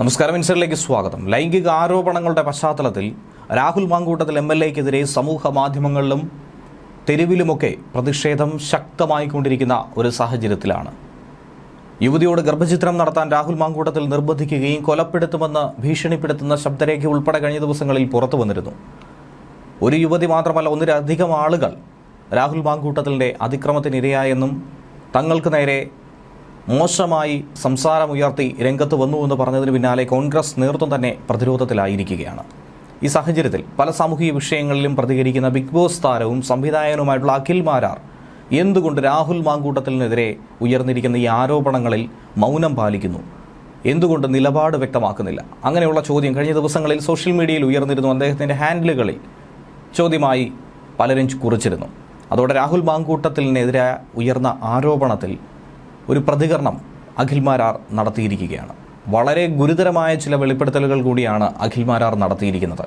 നമസ്കാരം ഇൻസറിലേക്ക് സ്വാഗതം. ലൈംഗിക ആരോപണങ്ങളുടെ പശ്ചാത്തലത്തിൽ രാഹുൽ മാങ്കൂട്ടത്തിൽ എം എൽ എക്കെതിരെ സമൂഹ മാധ്യമങ്ങളിലും തെരുവിലുമൊക്കെ പ്രതിഷേധം ശക്തമായിക്കൊണ്ടിരിക്കുന്ന ഒരു സാഹചര്യത്തിലാണ്. യുവതിയോട് ഗർഭചിത്രം നടത്താൻ രാഹുൽ മാങ്കൂട്ടത്തിൽ നിർബന്ധിക്കുകയും കൊലപ്പെടുത്തുമെന്ന് ഭീഷണിപ്പെടുത്തുന്ന ശബ്ദരേഖ ഉൾപ്പെടെ കഴിഞ്ഞ ദിവസങ്ങളിൽ പുറത്തു വന്നിരുന്നു ഒരു യുവതി മാത്രമല്ല ഒന്നിലധികം ആളുകൾ രാഹുൽ മാങ്കൂട്ടത്തിന്റെ അതിക്രമത്തിനിരയായെന്നും തങ്ങൾക്ക് നേരെ മോശമായി സംസാരമുയർത്തി രംഗത്ത് വന്നു എന്ന് പറഞ്ഞതിന് പിന്നാലെ കോൺഗ്രസ് നേതൃത്വം തന്നെ പ്രതിരോധത്തിലായിരിക്കുകയാണ്. ഈ സാഹചര്യത്തിൽ പല സാമൂഹിക വിഷയങ്ങളിലും പ്രതികരിക്കുന്ന ബിഗ് ബോസ് താരവും സംവിധായകനുമായിട്ടുള്ള അഖിൽ മാരാർ എന്തുകൊണ്ട് രാഹുൽ മാങ്കൂട്ടത്തിനെതിരെ ഉയർന്നിരിക്കുന്ന ഈ ആരോപണങ്ങളിൽ മൗനം പാലിക്കുന്നു? എന്തുകൊണ്ട് നിലപാട് വ്യക്തമാക്കുന്നില്ല? അങ്ങനെയുള്ള ചോദ്യം കഴിഞ്ഞ ദിവസങ്ങളിൽ സോഷ്യൽ മീഡിയയിൽ ഉയർന്നിരുന്നു അദ്ദേഹത്തിന്റെ ഹാൻഡിലുകളിൽ ചോദ്യമായി പലരും കുറിച്ചിരുന്നു. അതോടെ രാഹുൽ മാങ്കൂട്ടത്തിനെതിരെ ഉയർന്ന ആരോപണത്തിൽ ഒരു പ്രതികരണം അഖിൽമാരാർ നടത്തിയിരിക്കുകയാണ്. വളരെ ഗുരുതരമായ ചില വെളിപ്പെടുത്തലുകൾ കൂടിയാണ് അഖിൽമാരാർ നടത്തിയിരിക്കുന്നത്.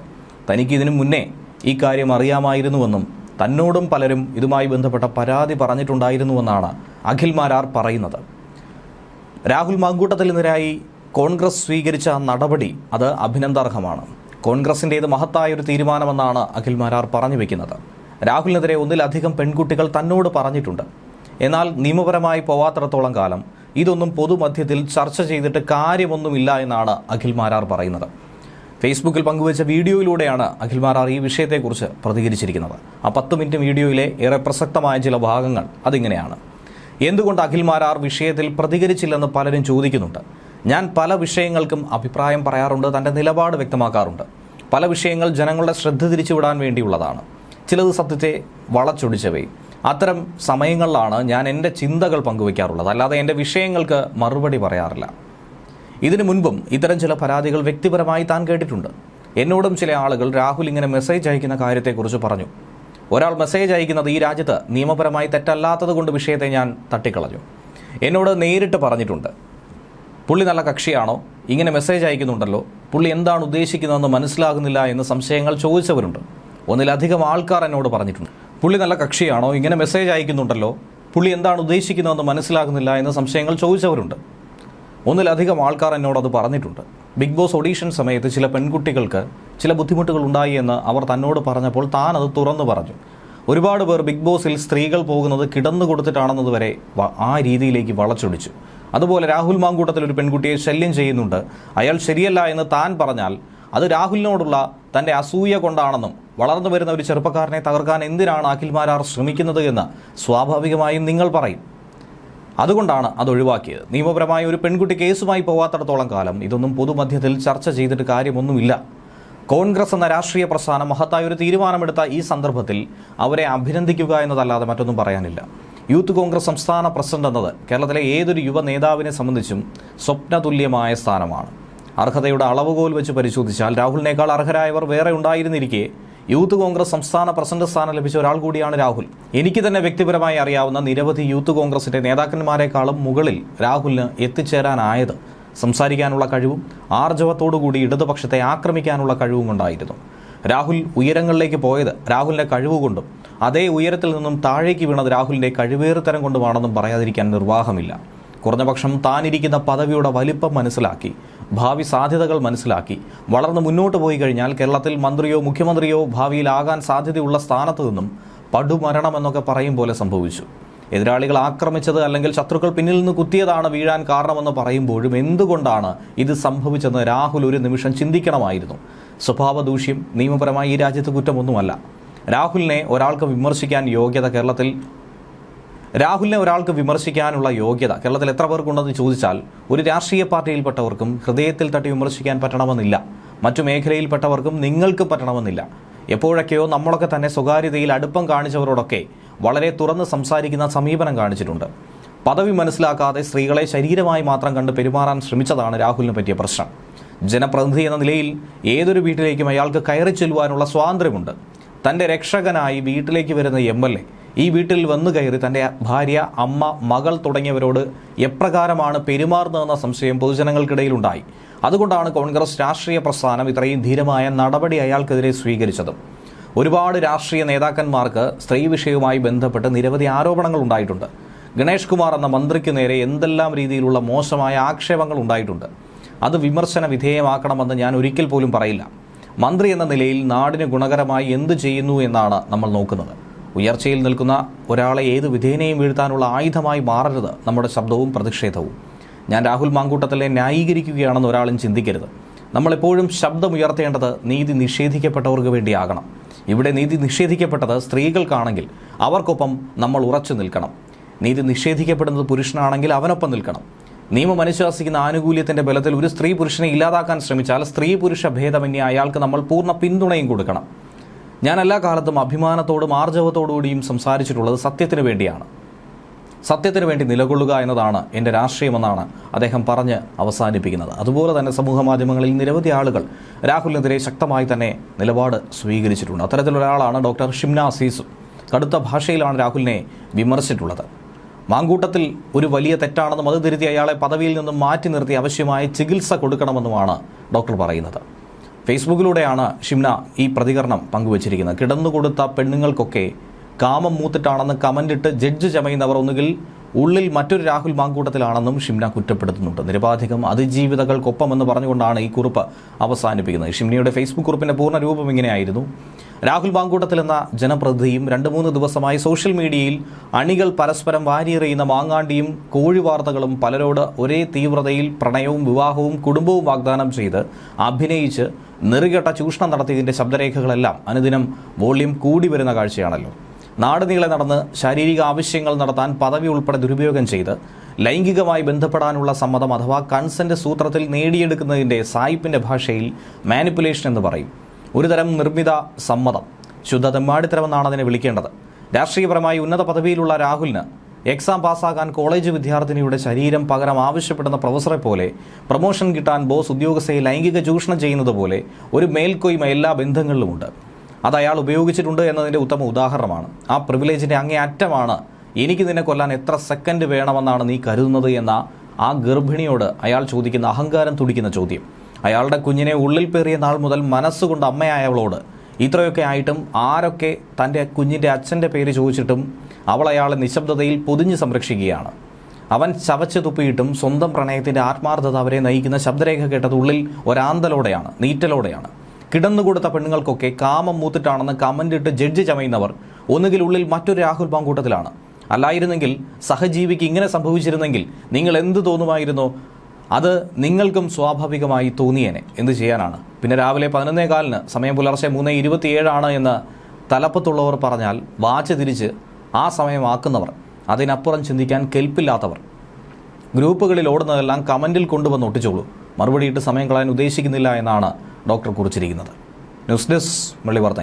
തനിക്ക് ഇതിനു മുന്നേ ഈ കാര്യം അറിയാമായിരുന്നുവെന്നും തന്നോടും പലരും ഇതുമായി ബന്ധപ്പെട്ട പരാതി പറഞ്ഞിട്ടുണ്ടായിരുന്നുവെന്നാണ് അഖിൽമാരാർ പറയുന്നത്. രാഹുൽ മാങ്കൂട്ടത്തിനെതിരായി കോൺഗ്രസ് സ്വീകരിച്ച നടപടി അത് അഭിനന്ദാർഹമാണ്. കോൺഗ്രസിന്റേത് മഹത്തായ ഒരു തീരുമാനമെന്നാണ് അഖിൽ മാരാർ പറഞ്ഞു വയ്ക്കുന്നത് രാഹുലിനെതിരെ ഒന്നിലധികം പെൺകുട്ടികൾ തന്നോട് പറഞ്ഞിട്ടുണ്ട്. എന്നാൽ നിയമപരമായി പോവാത്തിടത്തോളം കാലം ഇതൊന്നും പൊതുമധ്യത്തിൽ ചർച്ച ചെയ്തിട്ട് കാര്യമൊന്നുമില്ല എന്നാണ് അഖിൽ മാരാർ പറയുന്നത്. ഫേസ്ബുക്കിൽ പങ്കുവച്ച വീഡിയോയിലൂടെയാണ് അഖിൽ മാരാർ ഈ വിഷയത്തെക്കുറിച്ച് പ്രതികരിച്ചിരിക്കുന്നത്. ആ പത്ത് മിനിറ്റ് വീഡിയോയിലെ ഏറെ പ്രസക്തമായ ചില ഭാഗങ്ങൾ അതിങ്ങനെയാണ്. എന്തുകൊണ്ട് അഖിൽ മാരാർ വിഷയത്തിൽ പ്രതികരിച്ചില്ലെന്ന് പലരും ചോദിക്കുന്നുണ്ട്. ഞാൻ പല വിഷയങ്ങൾക്കും അഭിപ്രായം പറയാറുണ്ട് തന്റെ നിലപാട് വ്യക്തമാക്കാറുണ്ട്. പല വിഷയങ്ങൾ ജനങ്ങളുടെ ശ്രദ്ധ തിരിച്ചുവിടാൻ വേണ്ടിയുള്ളതാണ്. ചിലത് സത്യത്തെ വളച്ചൊടിച്ചവയും അത്തരം സമയങ്ങളിലാണ് ഞാൻ എന്റെ ചിന്തകൾ പങ്കുവയ്ക്കാറുള്ളത്. അല്ലാതെ എന്റെ വിഷയങ്ങൾക്ക് മറുപടി പറയാറില്ല. ഇതിനു മുൻപും ഇത്തരം ചില പരാതികൾ വ്യക്തിപരമായി താൻ കേട്ടിട്ടുണ്ട്. എന്നോടും ചില ആളുകൾ രാഹുൽ ഇങ്ങനെ മെസ്സേജ് അയക്കുന്ന കാര്യത്തെക്കുറിച്ച് പറഞ്ഞു. ഒരാൾ മെസ്സേജ് അയക്കുന്നത് ഈ രാജ്യത്ത് നിയമപരമായി തെറ്റല്ലാത്തത് കൊണ്ട് വിഷയത്തെ ഞാൻ തട്ടിക്കളഞ്ഞു. എന്നോട് നേരിട്ട് പറഞ്ഞിട്ടുണ്ട്. പുള്ളി നല്ല കക്ഷിയാണോ? ഇങ്ങനെ മെസ്സേജ് അയക്കുന്നുണ്ടല്ലോ. പുള്ളി എന്താണ് ഉദ്ദേശിക്കുന്നതെന്ന് മനസ്സിലാകുന്നില്ല എന്ന് സംശയങ്ങൾ ചോദിച്ചവരുണ്ട്. ഒന്നിലധികം ആൾക്കാർ എന്നോട് പറഞ്ഞിട്ടുണ്ട്. പുള്ളി നല്ല കക്ഷിയാണോ? ഇങ്ങനെ മെസ്സേജ് അയക്കുന്നുണ്ടല്ലോ. പുള്ളി എന്താണ് ഉദ്ദേശിക്കുന്നതെന്ന് മനസ്സിലാകുന്നില്ല എന്ന സംശയങ്ങൾ ചോദിച്ചവരുണ്ട്. ഒന്നിലധികം ആൾക്കാർ എന്നോട് അത് പറഞ്ഞിട്ടുണ്ട്. ബിഗ് ബോസ് ഓഡീഷൻ സമയത്ത് ചില പെൺകുട്ടികൾക്ക് ചില ബുദ്ധിമുട്ടുകൾ ഉണ്ടായി എന്ന് അവർ തന്നോട് പറഞ്ഞപ്പോൾ താൻ അത് തുറന്നു പറഞ്ഞു. ഒരുപാട് പേർ ബിഗ് ബോസിൽ സ്ത്രീകൾ പോകുന്നത് കിടന്നു കൊടുത്തിട്ടാണെന്നത് വരെ ആ രീതിയിലേക്ക് വളച്ചൊടിച്ചു. അതുപോലെ രാഹുൽ മാങ്കൂട്ടത്തിൽ ഒരു പെൺകുട്ടിയെ ശല്യം ചെയ്യുന്നുണ്ട്. അയാൾ ശരിയല്ല എന്ന് താൻ പറഞ്ഞാൽ അത് രാഹുലിനോടുള്ള തന്റെ അസൂയ കൊണ്ടാണെന്നും വളർന്നു വരുന്ന ഒരു ചെറുപ്പക്കാരനെ തകർക്കാൻ എന്തിനാണ് അഖിൽമാരാർ ശ്രമിക്കുന്നത് എന്ന് സ്വാഭാവികമായും നിങ്ങൾ പറയും. അതുകൊണ്ടാണ് അത് ഒഴിവാക്കിയത്. നിയമപരമായ ഒരു പെൺകുട്ടി കേസുമായി പോവാത്തിടത്തോളം കാലം ഇതൊന്നും പൊതുമധ്യത്തിൽ ചർച്ച ചെയ്തിട്ട് കാര്യമൊന്നുമില്ല. കോൺഗ്രസ് എന്ന രാഷ്ട്രീയ പ്രസ്ഥാനം മഹത്തായ ഒരു തീരുമാനമെടുത്ത ഈ സന്ദർഭത്തിൽ അവരെ അഭിനന്ദിക്കുക എന്നതല്ലാതെ മറ്റൊന്നും പറയാനില്ല. യൂത്ത് കോൺഗ്രസ് സംസ്ഥാന പ്രസിഡന്റ് എന്നത് കേരളത്തിലെ ഏതൊരു യുവ നേതാവിനെ സംബന്ധിച്ചും സ്വപ്നതുല്യമായ സ്ഥാനമാണ്. അർഹതയുടെ അളവുകോൽ വെച്ച് പരിശോധിച്ചാൽ രാഹുലിനേക്കാൾ അർഹരായവർ വേറെ ഉണ്ടായിരുന്നിരിക്കെ. യൂത്ത് കോൺഗ്രസ് സംസ്ഥാന പ്രസിഡന്റ് സ്ഥാനം ലഭിച്ച ഒരാൾ കൂടിയാണ് രാഹുൽ. എനിക്ക് തന്നെ വ്യക്തിപരമായി അറിയാവുന്ന നിരവധി യൂത്ത് കോൺഗ്രസിന്റെ നേതാക്കന്മാരെക്കാളും മുകളിൽ രാഹുലിന് എത്തിച്ചേരാനായത്. സംസാരിക്കാനുള്ള കഴിവും ആർജവത്തോടുകൂടി ഇടതുപക്ഷത്തെ ആക്രമിക്കാനുള്ള കഴിവും കൊണ്ടായിരുന്നു. രാഹുൽ ഉയരങ്ങളിലേക്ക് പോയത് രാഹുലിന്റെ കഴിവുകൊണ്ടും അതേ ഉയരത്തിൽ നിന്നും താഴേക്ക് വീണത് രാഹുലിന്റെ കഴിവേറുതരം കൊണ്ടുമാണെന്നും പറയാതിരിക്കാൻ നിർവാഹമില്ല. കുറഞ്ഞപക്ഷം താനിരിക്കുന്ന പദവിയുടെ വലിപ്പം മനസ്സിലാക്കി ഭാവി സാധ്യതകൾ മനസ്സിലാക്കി. വളർന്ന് മുന്നോട്ട് പോയി കഴിഞ്ഞാൽ കേരളത്തിൽ മന്ത്രിയോ മുഖ്യമന്ത്രിയോ ഭാവിയിലാകാൻ സാധ്യതയുള്ള സ്ഥാനത്തു നിന്നും പടുമരണം എന്നൊക്കെ പറയും പോലെ സംഭവിച്ചു. എതിരാളികൾ ആക്രമിച്ചത് അല്ലെങ്കിൽ ശത്രുക്കൾ പിന്നിൽ നിന്ന് കുത്തിയതാണ് വീഴാൻ കാരണമെന്ന് പറയുമ്പോഴും എന്തുകൊണ്ടാണ് ഇത് സംഭവിച്ചെന്ന് രാഹുൽ ഒരു നിമിഷം ചിന്തിക്കണമായിരുന്നു. സ്വഭാവ ദൂഷ്യം നിയമപരമായി ഈ രാജ്യത്ത് കുറ്റമൊന്നുമല്ല. രാഹുലിനെ ഒരാൾക്ക് വിമർശിക്കാൻ യോഗ്യത കേരളത്തിൽ രാഹുലിനെ ഒരാൾക്ക് വിമർശിക്കാനുള്ള യോഗ്യത. കേരളത്തിൽ എത്ര പേർക്കുണ്ടെന്ന് ചോദിച്ചാൽ ഒരു രാഷ്ട്രീയ പാർട്ടിയിൽപ്പെട്ടവർക്കും ഹൃദയത്തിൽ തട്ടി വിമർശിക്കാൻ പറ്റണമെന്നില്ല. മറ്റു മേഖലയിൽപ്പെട്ടവർക്കും നിങ്ങൾക്ക് പറ്റണമെന്നില്ല. എപ്പോഴൊക്കെയോ നമ്മളൊക്കെ തന്നെ സ്വകാര്യതയിൽ അടുപ്പം കാണിച്ചവരോടൊക്കെ വളരെ തുറന്ന് സംസാരിക്കുന്ന സമീപനം കാണിച്ചിട്ടുണ്ട്. പദവി മനസ്സിലാക്കാതെ സ്ത്രീകളെ ശരീരമായി മാത്രം കണ്ട് പെരുമാറാൻ ശ്രമിച്ചതാണ് രാഹുലിന് പറ്റിയ പ്രശ്നം. ജനപ്രതിനിധി എന്ന നിലയിൽ ഏതൊരു വീട്ടിലേക്കും അയാൾക്ക് കയറി ചെല്ലുവാനുള്ള സ്വാതന്ത്ര്യമുണ്ട്. തന്റെ രക്ഷകനായി വീട്ടിലേക്ക് വരുന്ന എം എൽ എ ഈ വീട്ടിൽ വന്നു കയറി തന്റെ ഭാര്യ അമ്മ മകൾ തുടങ്ങിയവരോട് എപ്രകാരമാണ് പെരുമാറുന്നതെന്ന സംശയം പൊതുജനങ്ങൾക്കിടയിലുണ്ടായി. അതുകൊണ്ടാണ് കോൺഗ്രസ് രാഷ്ട്രീയ പ്രസ്ഥാനം ഇത്രയും ധീരമായ നടപടി അയാൾക്കെതിരെ സ്വീകരിച്ചതും. ഒരുപാട് രാഷ്ട്രീയ നേതാക്കന്മാർക്ക് സ്ത്രീ വിഷയവുമായി ബന്ധപ്പെട്ട് നിരവധി ആരോപണങ്ങൾ ഉണ്ടായിട്ടുണ്ട്. ഗണേഷ് കുമാർ എന്ന മന്ത്രിക്ക് നേരെ എന്തെല്ലാം രീതിയിലുള്ള മോശമായ ആക്ഷേപങ്ങൾ ഉണ്ടായിട്ടുണ്ട്. അത് വിമർശന വിധേയമാക്കണമെന്ന് ഞാൻ ഒരിക്കൽ പോലും പറയില്ല. മന്ത്രി എന്ന നിലയിൽ നാടിന് ഗുണകരമായി എന്ത് ചെയ്യുന്നു എന്നാണ് നമ്മൾ നോക്കുന്നത്. ഉയർച്ചയിൽ നിൽക്കുന്ന ഒരാളെ ഏത് വിധേനയും വീഴ്ത്താനുള്ള ആയുധമായി മാറരുത് നമ്മുടെ ശബ്ദവും പ്രതിഷേധവും. ഞാൻ രാഹുൽ മാങ്കൂട്ടത്തിലെ ന്യായീകരിക്കുകയാണെന്ന് ഒരാളും ചിന്തിക്കരുത്. നമ്മളെപ്പോഴും ശബ്ദമുയർത്തേണ്ടത് നീതി നിഷേധിക്കപ്പെട്ടവർക്ക് വേണ്ടിയാകണം. ഇവിടെ നീതി നിഷേധിക്കപ്പെട്ടത് സ്ത്രീകൾക്കാണെങ്കിൽ അവർക്കൊപ്പം നമ്മൾ ഉറച്ചു നിൽക്കണം. നീതി നിഷേധിക്കപ്പെടുന്നത് പുരുഷനാണെങ്കിൽ അവനൊപ്പം നിൽക്കണം. നിയമം അനുശാസിക്കുന്ന ആനുകൂല്യത്തിന്റെ ബലത്തിൽ ഒരു സ്ത്രീ പുരുഷനെ ഇല്ലാതാക്കാൻ ശ്രമിച്ചാൽ സ്ത്രീ പുരുഷ ഭേദമന്യേ അയാൾക്ക് നമ്മൾ പൂർണ പിന്തുണയും കൊടുക്കണം. ഞാൻ എല്ലാ കാലത്തും അഭിമാനത്തോടും ആർജവത്തോടുകൂടിയും സംസാരിച്ചിട്ടുള്ളത് സത്യത്തിന് വേണ്ടിയാണ്. സത്യത്തിന് വേണ്ടി നിലകൊള്ളുക എന്നതാണ് എന്റെ രാഷ്ട്രീയമെന്നാണ് അദ്ദേഹം പറഞ്ഞ് അവസാനിപ്പിക്കുന്നത്. അതുപോലെ തന്നെ സമൂഹ മാധ്യമങ്ങളിൽ നിരവധി ആളുകൾ രാഹുലിനെതിരെ ശക്തമായി തന്നെ നിലപാട് സ്വീകരിച്ചിട്ടുണ്ട്. അത്തരത്തിലൊരാളാണ് ഡോക്ടർ ഷിംന അസീസും. കടുത്ത ഭാഷയിലാണ് രാഹുലിനെ വിമർശിച്ചിട്ടുള്ളത്. മാങ്കൂട്ടത്തിൽ ഒരു വലിയ തെറ്റാണെന്നും അത് തിരുത്തി അയാളെ പദവിയിൽ നിന്നും മാറ്റി നിർത്തി ആവശ്യമായ ചികിത്സ കൊടുക്കണമെന്നുമാണ് ഡോക്ടർ പറയുന്നത്. ഫേസ്ബുക്കിലൂടെയാണ് ഷിംന ഈ പ്രതികരണം പങ്കുവച്ചിരിക്കുന്നത്. കിടന്നുകൊടുത്ത പെണ്ണുങ്ങൾക്കൊക്കെ കാമം മൂത്തിട്ടാണെന്ന് കമന്റ് ഇട്ട് ജഡ്ജ് ചമയുന്നവർ ഒന്നുകിൽ ഉള്ളിൽ മറ്റൊരു രാഹുൽ മാങ്കൂട്ടത്തിലാണെന്നും ഷിംന കുറ്റപ്പെടുത്തുന്നുണ്ട്. നിരവധികം അതിജീവിതകൾക്കൊപ്പമെന്ന് പറഞ്ഞുകൊണ്ടാണ് ഈ കുറിപ്പ് അവസാനിപ്പിക്കുന്നത്. ഷിംനയുടെ ഫേസ്ബുക്ക് കുറിപ്പിന്റെ പൂർണ രൂപം ഇങ്ങനെയായിരുന്നു. രാഹുൽ മാങ്കൂട്ടത്തിൽ എന്ന ജനപ്രതിനിധിയും രണ്ട് മൂന്ന് ദിവസമായി സോഷ്യൽ മീഡിയയിൽ അണികൾ പരസ്പരം വാരിയെറിയുന്ന മാങ്ങാണ്ടിയും കോഴി വാർത്തകളും പലരോട് ഒരേ തീവ്രതയിൽ പ്രണയവും വിവാഹവും കുടുംബവും വാഗ്ദാനം ചെയ്ത് അഭിനയിച്ച് നെറുകെട്ട ചൂഷണം നടത്തിയതിന്റെ ശബ്ദരേഖകളെല്ലാം അനുദിനം വോള്യം കൂടി വരുന്ന കാഴ്ചയാണല്ലോ. നാട് നീളെ നടന്ന് ശാരീരിക ആവശ്യങ്ങൾ നടത്താൻ പദവി ഉൾപ്പെടെ ദുരുപയോഗം ചെയ്ത് ലൈംഗികമായി ബന്ധപ്പെടാനുള്ള സമ്മതം അഥവാ കൺസെന്റ് സൂത്രത്തിൽ നേടിയെടുക്കുന്നതിന്റെ സായിപ്പിന്റെ ഭാഷയിൽ മാനിപ്പുലേഷൻ എന്ന് പറയും. ഒരുതരം നിർമ്മിത സമ്മതം. ശുദ്ധ തെമ്മാടിത്തരമെന്നാണ് അതിനെ വിളിക്കേണ്ടത്. രാഷ്ട്രീയപരമായി ഉന്നത പദവിയിലുള്ള രാഹുലിന് എക്സാം പാസ്സാകാൻ കോളേജ് വിദ്യാർത്ഥിനിയുടെ ശരീരം പകരം ആവശ്യപ്പെടുന്ന പ്രൊഫസറെ പോലെ പ്രൊമോഷൻ കിട്ടാൻ ബോസ് ഉദ്യോഗസ്ഥയെ ലൈംഗിക ചൂഷണം ചെയ്യുന്നത് പോലെ ഒരു മേൽക്കൊയ്മ എല്ലാ ബന്ധങ്ങളിലുമുണ്ട്. അത് അയാൾ ഉപയോഗിച്ചിട്ടുണ്ട് എന്നതിന്റെ ഉത്തമ ഉദാഹരണമാണ്. ആ പ്രിവിലേജിന്റെ അങ്ങേ അറ്റമാണ് എനിക്ക് നിന്നെ കൊല്ലാൻ എത്ര സെക്കൻഡ് വേണമെന്നാണ് നീ കരുതുന്നത് എന്ന ആ ഗർഭിണിയോട് അയാൾ ചോദിക്കുന്ന അഹങ്കാരം തുടിക്കുന്ന ചോദ്യം. അയാളുടെ കുഞ്ഞിനെ ഉള്ളിൽ പേറിയ നാൾ മുതൽ മനസ്സുകൊണ്ട് അമ്മയായവളോട് ഇത്രയൊക്കെ ആയിട്ടും ആരൊക്കെ തന്റെ കുഞ്ഞിന്റെ അച്ഛന്റെ പേര് ചോദിച്ചിട്ടും അവൾ അയാളെ നിശബ്ദതയിൽ പൊതിഞ്ഞ് സംരക്ഷിക്കുകയാണ്. അവൻ ചവച്ച് തുപ്പിയിട്ടും സ്വന്തം പ്രണയത്തിന്റെ ആത്മാർത്ഥത അവരെ നയിക്കുന്ന ശബ്ദരേഖ കേട്ടത് ഉള്ളിൽ ഒരാന്തലോടെയാണ് നീറ്റലോടെയാണ്. കിടന്നുകൊടുത്ത പെണ്ണുങ്ങൾക്കൊക്കെ കാമം മൂത്തിട്ടാണെന്ന് കമന്റ് ഇട്ട് ജഡ്ജ് ചമയുന്നവർ. ഒന്നുകിൽ ഉള്ളിൽ മറ്റൊരു രാഹുൽ പാങ്കൂട്ടത്തിലാണ് അല്ലായിരുന്നെങ്കിൽ സഹജീവിക്ക് ഇങ്ങനെ സംഭവിച്ചിരുന്നെങ്കിൽ നിങ്ങൾ എന്ത് തോന്നുമായിരുന്നോ? അത് നിങ്ങൾക്കും സ്വാഭാവികമായി തോന്നിയേനെ. എന്ത് ചെയ്യാനാണ്? പിന്നെ രാവിലെ പതിനൊന്നേ കാലിന് സമയം പുലർച്ചെ മൂന്ന് ഇരുപത്തിയേഴാണ് എന്ന് തലപ്പത്തുള്ളവർ പറഞ്ഞാൽ വാച്ച് തിരിച്ച് ആ സമയമാക്കുന്നവർ അതിനപ്പുറം ചിന്തിക്കാൻ കെൽപ്പില്ലാത്തവർ. ഗ്രൂപ്പുകളിൽ ഓടുന്നതെല്ലാം കമന്റിൽ കൊണ്ടുവന്ന് ഒട്ടിച്ചോളൂ. മറുപടിയിട്ട് സമയം കളയാൻ ഉദ്ദേശിക്കുന്നില്ല എന്നാണ് ഡോക്ടർ കുറിച്ചിരിക്കുന്നത്. News desk മള്ളിവാർ